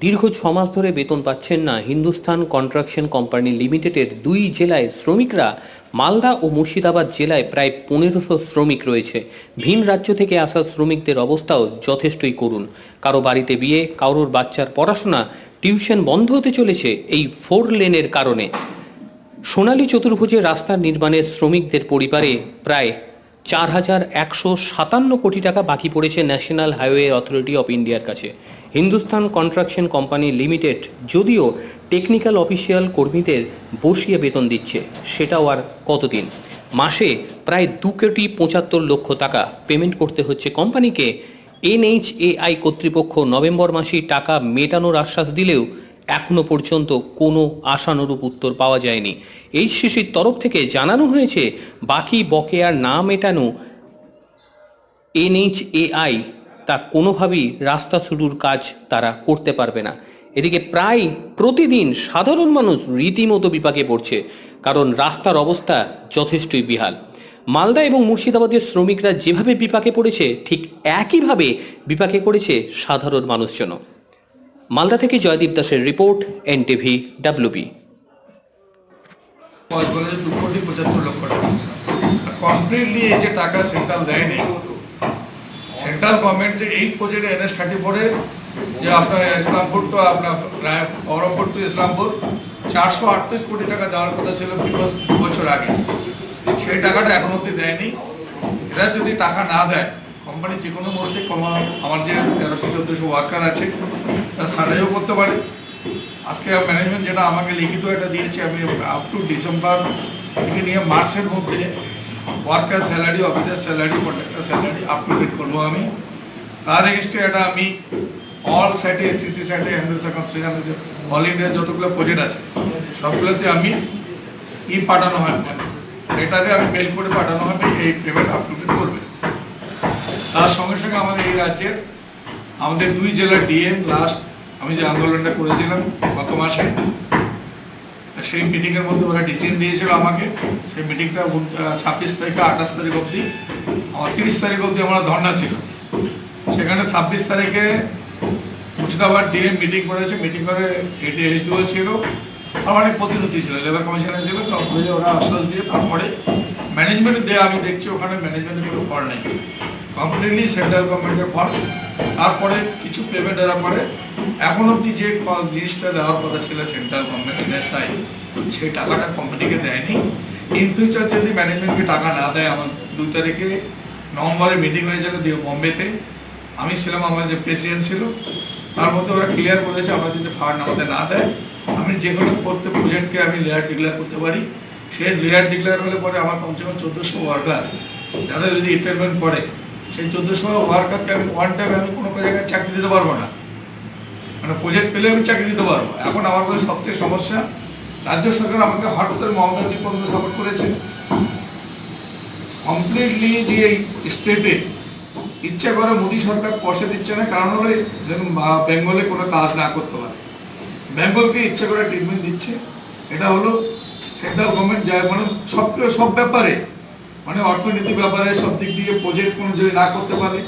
দীর্ঘ ছ মাস ধরে বেতন পাচ্ছেন না হিন্দুস্তান কন্ট্রাকশন কোম্পানি লিমিটেডের দুই জেলায় শ্রমিকরা। মালদা ও মুর্শিদাবাদ জেলায় প্রায় পনেরোশো শ্রমিক রয়েছে। ভিন রাজ্য থেকে আসা শ্রমিকদের অবস্থাও যথেষ্টই করুন কারও বাড়িতে বিয়ে, কারোর বাচ্চার পড়াশোনা, টিউশন বন্ধ হতে চলেছে এই ফোর লেনের কারণে। সোনালী চতুর্ভুজে রাস্তা নির্মাণের শ্রমিকদের পরিবারে প্রায় চার হাজার একশো সাতান্ন কোটি টাকা বাকি পড়েছে ন্যাশনাল হাইওয়ে অথরিটি অফ ইন্ডিয়ার কাছে। হিন্দুস্তান কন্ট্রাকশন কোম্পানি লিমিটেড যদিও টেকনিক্যাল অফিসিয়াল কর্মীদের বসিয়ে বেতন দিচ্ছে, সেটাও আর কতদিন? মাসে প্রায় দু কোটি পঁচাত্তর লক্ষ টাকা পেমেন্ট করতে হচ্ছে কোম্পানিকে। এনএইচএআই কর্তৃপক্ষ নভেম্বর মাসেই টাকা মেটানোর আশ্বাস দিলেও এখনও পর্যন্ত কোনো আশানুরূপ উত্তর পাওয়া যায়নি। এইচসিসির তরফ থেকে জানানো হয়েছে, বাকি বকেয়ার না মেটানো এনএইচএআই তা কোনোভাবেই রাস্তা শুরুর কাজ তারা করতে পারবে না। এদিকে প্রায় প্রতিদিন সাধারণ মানুষ রীতিমতো বিপাকে পড়ছে, কারণ রাস্তার অবস্থা যথেষ্টই বিহাল। মালদা এবং মুর্শিদাবাদের শ্রমিকরা যেভাবে বিপাকে পড়েছে, ঠিক একইভাবে বিপাকে পড়েছে সাধারণ মানুষজনও। মালদা থেকে জয়দীপ দাসের রিপোর্ট, এনটিভি ডাব্লিউবি বছরে দু কোটি পঁচাত্তর লক্ষ টাকা। কমপ্লিটলি এই যে টাকা সেন্ট্রাল দেয়নি সেন্ট্রাল গভর্নমেন্ট যে এই প্রজেক্টে এনএস থার্টি ফোরে যে আপনার ইসলামপুর টু আপনার বহরমপুর টু ইসলামপুর, চারশো আটত্রিশ কোটি টাকা দেওয়ার কথা ছিল দু বছর আগে। সেই টাকাটা এখন অব্দি দেয়নি। এরা যদি টাকা না দেয় কোম্পানি যে কোনো মুহূর্তে কমা- আমার যে তেরোশো, চোদ্দোশো ওয়ার্কার আছে, তারা সারাইও করতে পারে। আজকে ম্যানেজমেন্ট যেটা আমাকে লিখিত এটা দিয়েছে, আমি আপ টু ডিসেম্বর থেকে নিয়ে মার্চের মধ্যে worker salary officer salary contractor salary up to date করব আমি। তার এগেস্টে এটা আমি অল সাইটে এইচসি সাইটে হিন্দুস্তান কনস্ট্রাকশন অল ইন্ডিয়া যতগুলো প্রজেক্ট আছে, সবগুলোতে আমি ই পাঠানো হয় লেটারে আমি মেল করে পাঠানো হবে, এই পেমেন্ট আপ টু ডেট করবে। তার সঙ্গে সঙ্গে আমাদের এই রাজ্যের আমাদের দুই জেলার ডিএম লাস্ট আমি যে আন্দোলনটা করেছিলাম গত মাসে, সেই মিটিংয়ের মধ্যে ওরা ডিসিশন দিয়েছিল আমাকে। সেই মিটিংটা ছাব্বিশ থেকে আঠাশ তারিখ অবধি আমার তিরিশ তারিখ অবধি আমার ধর্না ছিল। সেখানে ছাব্বিশ তারিখে মুর্শিদাবাদ ডিএম মিটিং করেছে। মিটিং করে এটি এইচডিও ছিল আমার অনেক প্রতিনিধি ছিল লেবার কমিশনার ছিল। ওরা আশ্বাস দিয়ে তারপরে ম্যানেজমেন্ট দিয়ে, আমি দেখছি ওখানে ম্যানেজমেন্টের কোনো ফল নেই। কমপ্লিটলি সেন্ট্রাল গভর্নমেন্টের ফল তারপরে কিছু পেমেন্ট এরা করে। এখন অবধি যে জিনিসটা দেওয়ার কথা ছিল সেন্ট্রাল গভর্নমেন্ট এনএসআই সেই টাকাটা কোম্পানিকে দেয়নি। ইন ফিউচার যদি ম্যানেজমেন্টকে টাকা না দেয়, আমার দুই তারিখে নভেম্বরে মিটিং হয়েছিল দিয়ে বোম্বেতে। আমি ছিলাম আমার যে প্রেসিডেন্ট ছিল, তার মধ্যে ওরা ক্লিয়ার করেছে আমরা যদি ফান্ড আমাদের না দেয়, আমি যে কোনো প্রত্যেক প্রজেক্টকে আমি লেয়ার ডিক্লেয়ার করতে পারি। সেই লেয়ার ডিক্লেয়ার হলে পরে আমার কমসে কম চোদ্দোশো ওয়ার্কার যাদের যদি রিটায়ারমেন্ট পড়ে সেই চোদ্দোশো ওয়ার্কারকে আমি ওয়ান টাইম আমি কোনো জায়গায় চাকরি দিতে পারব না। মানে প্রজেক্ট পেলে আমি চাকরি দিতে পারব। এখন আমার কাছে সবচেয়ে সমস্যা, রাজ্য সরকার আমাকে হঠাৎ করে মমতা পর্যন্ত সাপোর্ট করেছে। কমপ্লিটলি যে এই স্টেটে ইচ্ছা করে মোদী সরকার পয়সা দিচ্ছে না, কারণ হলে যেন বেঙ্গলে কোনো কাজ না করতে পারে। বেঙ্গলকে ইচ্ছা করে ট্রিটমেন্ট দিচ্ছে। এটা হলো সেন্ট্রাল গভর্নমেন্ট যায় মানে সব সব ব্যাপারে মানে অর্থনীতি ব্যাপারে সব দিক দিয়ে প্রজেক্ট কোনো যদি না করতে পারে,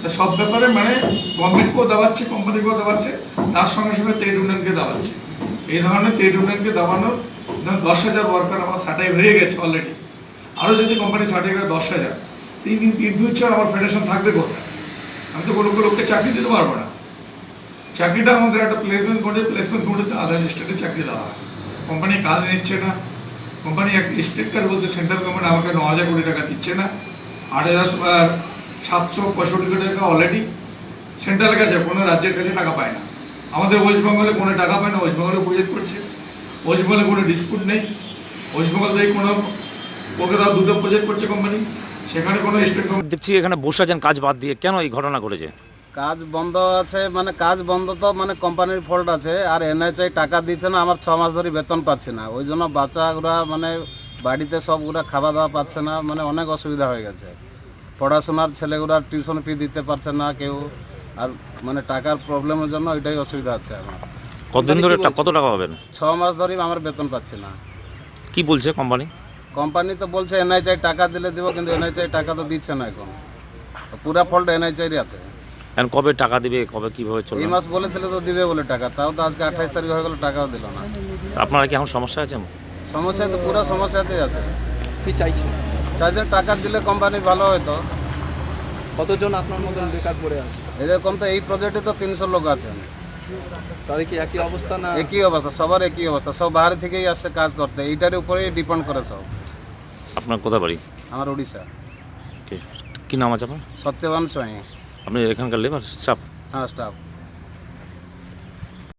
তা সব ব্যাপারে মানে গভর্নমেন্টকেও দেওয়াচ্ছে কোম্পানিকেও দেওয়াচ্ছে তার সঙ্গে সঙ্গে ট্রেড ইউনিয়নকে দেওয়াচ্ছে এই ধরনের ট্রেড ইউনিয়নকে ধরুন দশ হাজার ওয়ার্কার আমার সাটাই হয়ে গেছে অলরেডি আরও যদি কোম্পানি সার্টিফিকেট করে দশ হাজার। তিন দিন ইন ফিউচার আমার ফেডারেশন থাকবে কোথায়? আমি তো কোনো লোককে চাকরি দিতে পারব না। চাকরিটা আমাদের একটা প্লেসমেন্ট করে প্লেসমেন্ট করে আদার স্টেটে চাকরি দেওয়া হয়। কোম্পানি কাজ নিচ্ছে না। কোম্পানি এক স্টেট কার বলছে সেন্ট্রাল গভর্নমেন্ট আমাকে ন হাজার কোটি টাকা দিচ্ছে না। আট হাজার সাতশো পঁয়ষট্টি কোটি টাকা অলরেডি সেন্ট্রালের কাছে, কোনো রাজ্যের কাছে টাকা পায় না। আমাদের ওয়েস্ট বেঙ্গলে কোনো টাকা পায় না ওয়েস্ট বেঙ্গলে প্রজেক্ট করছে। ওয়েস্ট বেঙ্গলে কোনো ডিসপুট নেই। ওয়েস্ট বেঙ্গল থেকে কোনো কলকাতা দুটো প্রজেক্ট করছে কোম্পানি সেখানে কোনো স্টেট দেখছি এখানে বসে আছেন, কাজ বাদ দিয়ে। কেন এই ঘটনা ঘটেছে? কাজ বন্ধ আছে মানে কাজ বন্ধ তো মানে কোম্পানির ফল্ট আছে আর এনএচআই টাকা দিচ্ছে না আমার ছ মাস ধরে বেতন পাচ্ছে না। ওই জন্য বাচ্চাগুলা মানে বাড়িতে সবগুলা খাওয়া দাওয়া পাচ্ছে না মানে অনেক অসুবিধা হয়ে গেছে। পড়াশোনার ছেলেগুলা টিউশন ফি দিতে পারছে না কেউ আর মানে টাকার প্রবলেমের জন্য ওইটাই অসুবিধা আছে আমার। কতদিন ধরে টা- কত টাকা পাবেন? ছ মাস ধরে আমার বেতন পাচ্ছি না। কি বলছে কোম্পানি কোম্পানি তো বলছে এনএচআই টাকা দিলে দেবো কিন্তু এনএচআই টাকা তো দিচ্ছে না এখন। পুরা ফল্ট এনএচআই আছে। এখন কবে টাকা দিবে কবে কীভাবে চলবে? এই মাস বলেছিল তো দিবে বলে টাকা তাও তো আজকে আঠাইশ তারিখ হয়ে গেল টাকাও দিল না। আপনারা কি এখন সমস্যা আছে সমস্যা তো পুরো সমস্যাতেই আছে। কি চাইছেন? চারজন টাকা দিলে কোম্পানি ভালো হতো কতজন আপনার মতন বেকার পড়ে আছে? এরকম তো এই প্রজেক্টে তো তিনশো লোক আছেন। তাদের কি একই অবস্থা না? একই অবস্থা সবার একই অবস্থা সব বাইরে থেকেই আসছে কাজ করতে এইটার উপরেই ডিপেন্ড করে সব। আপনার কোথা বাড়ি? আমার উড়িষ্যা কি- কি নাম আছে আপনার? সত্যবান স্বামী আপনি এখানকার লেবার চাপ হ্যাঁ স্টাফ